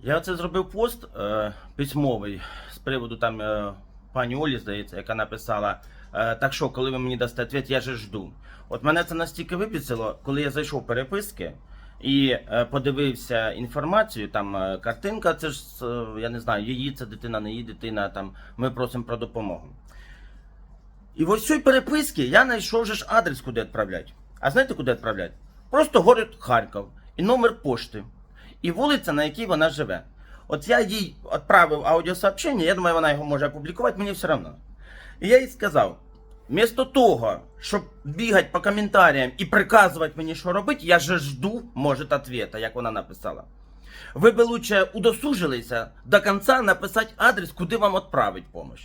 Я це зробив пост е, письмовий з приводу там е, пані Олі, здається, яка написала: е, так що, коли ви мені дасте відповідь, я же жду. От мене це настільки випісило, коли я зайшов в переписки і е, подивився інформацію, там е, картинка, це ж е, я не знаю, її це дитина, не її дитина. Там ми просимо про допомогу. І в ось цій переписки я знайшов же ж адрес, куди відправляти. А знаєте, куди відправляти? Просто город Харків і номер пошти, і вулиця, на якій вона живе. От я їй відправив аудіосообщення, я думаю, вона його може опублікувати, мені все одно. І я їй сказав: вмісто того, щоб бігати по коментарям і приказувати мені, що робити, я же жду, може, ответа, як вона написала. Ви би лучше удосужилися до кінця написати адрес, куди вам відправити допомогу.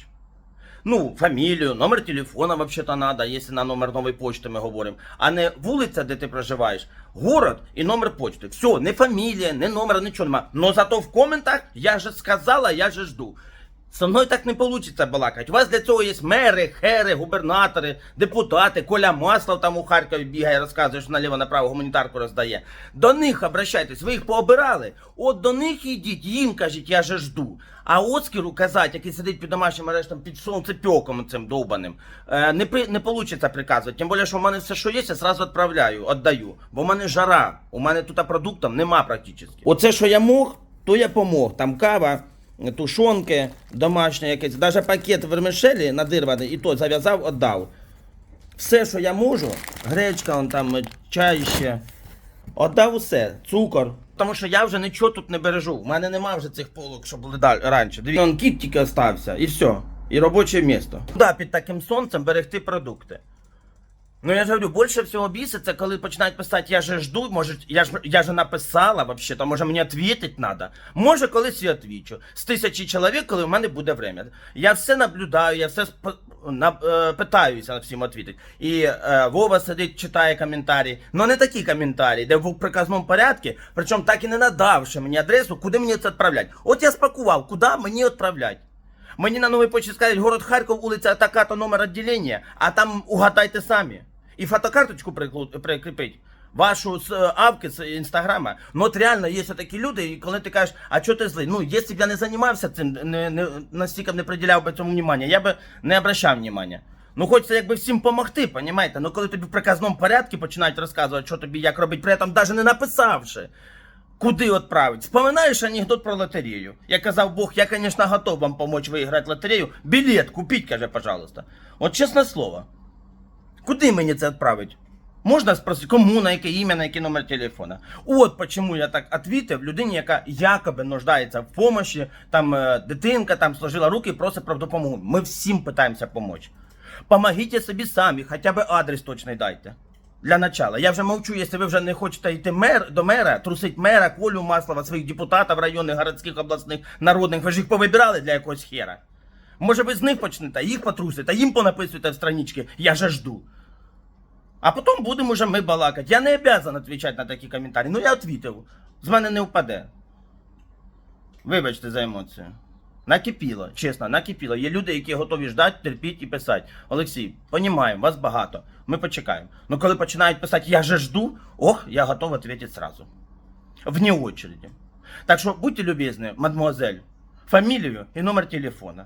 Ну, фамілію, номер телефона вообще-то надо, якщо на номер нової почти ми говоримо. А не вулиця, де ти проживаєш, город і номер почти. Все, не фамілія, не номер, нічого нема. Но зато в коментах я же сказала, я же жду. Со мною так не вийде балакати. У вас для цього є мери, хери, губернатори, депутати, Коля Маслов там у Харкові бігає, розказує, що наліво-направо гуманітарку роздає. До них обращайтесь, ви їх пообирали. От до них ідіть, їм кажіть, я же жду. А Оскару казати, який сидить під домашнім арештом під сонцепьоком цим довбаним, е, не, не вийде приказувати. Тим більше, що в мене все, що є, я сразу відправляю, віддаю. Бо в мене жара, у мене тут продуктів нема практично. Оце, що я мог, то я помог. Там кава, тушонки, домашнє якесь, навіть пакет вермишелі надирваний, і то зав'язав, віддав. Все, що я можу, гречка, он там, чай ще. Отдав усе, цукор. Тому що я вже нічого тут не бережу. У мене нема вже цих полок, що були далі раніше. Дивіться, кіт тільки остався, і все. І робоче місто. Да, під таким сонцем берегти продукти. Ну я ж говорю, більше всього біситься, коли починають писати, я же жду, може, я ж я же написала вообще, то може мені відповідати треба. Може, колись я відвічу. З тисячі чоловік, коли в мене буде время. Я все наблюдаю, я все спо- на, е, питаюся всім відповідати. І е, Вова сидить, читає коментарі. Ну не такі коментарі, де в приказному порядку, причому так і не надавши мені адресу, куди мені це відправляти. От я спакував, куди мені відправляти. Мені на новій почті скажуть, город Харків, вулиця така-то номер відділення, а там угадайте самі. І фотокарточку прикріпить. Вашу з е, авки з інстаграма. Ну от реально є такі люди, і коли ти кажеш, а чого ти злий? Ну, якщо б я не займався цим, не, не, настільки б не приділяв би цьому внимання, я би не обращав внимання. Ну, хочеться якби всім допомогти, понімаєте? Ну коли тобі в приказному порядку починають розказувати, що тобі як робити, при цьому навіть не написавши. Куди відправити? Вспоминаєш анекдот про лотерею? Я казав Бог, я, звісно, готов вам помочь виграти лотерею. Білет купіть, каже, пожалуйста. От чесне слово. Куди мені це відправити? Можна спросити, кому, на яке ім'я, на який номер телефона. От чому я так відповів людині, яка якоби нуждається в помощі, там е, дитинка там сложила руки і просить про допомогу. Ми всім питаємося допомогти. Помогіть собі самі, хоча б адрес точний дайте. Для начала. Я вже мовчу, якщо ви вже не хочете йти мер, до мера, трусить мера, Колю Маслова, своїх депутатів районних, городських, обласних, народних. Ви ж їх повибирали для якогось хера. Може ви з них почнете, їх потрусите, їм понаписуєте в странички, я же жду. А потім будемо вже ми балакати. Я не обязан відповідати на такі коментарі. Ну я відповів. З мене не впаде. Вибачте за емоцію. Накипіло, чесно, накипіло. Є люди, які готові ждати, терпіти і писати. Олексій, понімаємо, вас багато. Ми почекаємо. Ну коли починають писати Я же жду, ох, я готов відповідати сразу. Вне очереди. Так що будьте любезні, мадмуазель, фамілію і номер телефона.